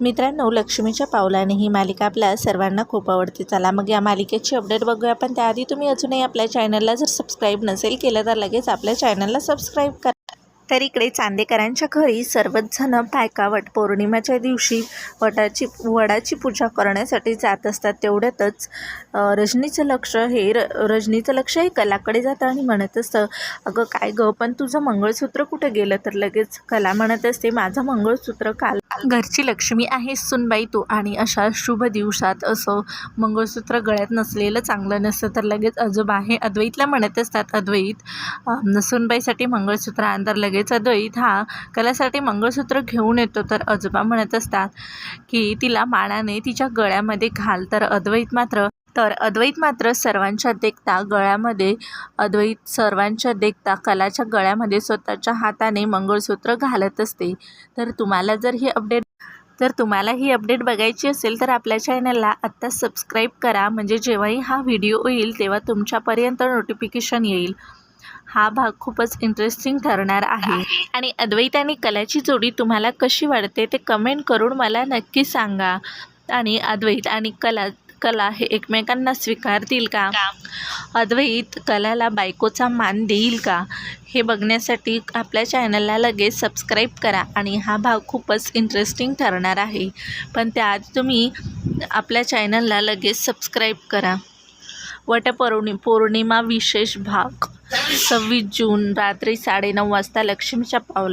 मित्रांनो लक्ष्मीच्या पावलाने ही मालिका आपल्या सर्वांना खूप आवडते. चला मग या मालिकेची अपडेट बघूया. पण त्याआधी तुम्ही अजूनही आपल्या चॅनलला जर सबस्क्राईब नसेल केलं तर लगेच आपल्या चॅनलला सबस्क्राईब करा. तर इकडे चांदेकरांच्या घरी सर्वच जण बायका पौर्णिमाच्या पौर्णिमेच्या दिवशी वटाची वडाची पूजा करण्यासाठी जात असतात. तेवढ्यातच रजनीचं लक्ष हे र रजनीचं लक्ष हे कलाकडे जातं आणि म्हणत असतं अगं काय गं पण तुझं मंगळसूत्र कुठं गेलं? तर लगेच कला म्हणत असते माझं मंगळसूत्र काल घरची लक्ष्मी आहे सुनबाई तू. आणि अशा शुभ दिवसात असं मंगळसूत्र गळ्यात नसलेलं चांगलं नसतं तर लगेच आजोबा हे अद्वैतला म्हणत असतात अद्वैत सुनबाईसाठी मंगळसूत्र आण. तर लगेच अद्वैत हा कलासाठी मंगळसूत्र घेऊन येतो. तर आजोबा म्हणत असतात की तिला मानाने तिच्या गळ्यामध्ये घाल. तर अद्वैत मात्र तर अद्वैत मात्र सर्वांच्या देखता गळ्यामध्ये अद्वैत सर्वांच्या देखता कलाच्या गळ्यामध्ये स्वतःच्या हाताने मंगळसूत्र घालत असते. तर तुम्हाला जर ही अपडेट जर तुम्हाला ही अपडेट बघायची असेल तर आपल्या चॅनलला आत्ता सबस्क्राईब करा. म्हणजे जेव्हाही हा व्हिडिओ येईल तेव्हा तुमच्यापर्यंत नोटिफिकेशन येईल. हा भाग खूपच इंटरेस्टिंग ठरणार आहे. आणि अद्वैत आणि कलाची जोडी तुम्हाला कशी वाटते ते कमेंट करून मला नक्की सांगा. आणि अद्वैत आणि कला कला हे एकमेकांना स्वीकारतील का? अद्वैत कलाला बायकोचा मान देईल का? हे बघण्यासाठी आपल्या चॅनलला लगेच सबस्क्राईब करा आणि हा भाग खूपच इंटरेस्टिंग ठरणार आहे. पण त्याआधी तुम्ही आपल्या चॅनलला लगेच सबस्क्राईब करा. वटपौर्णि पौर्णिमा विशेष भाग. सव्वीस जून रात्री साडेनऊ वाजता लक्ष्मीच्या पावला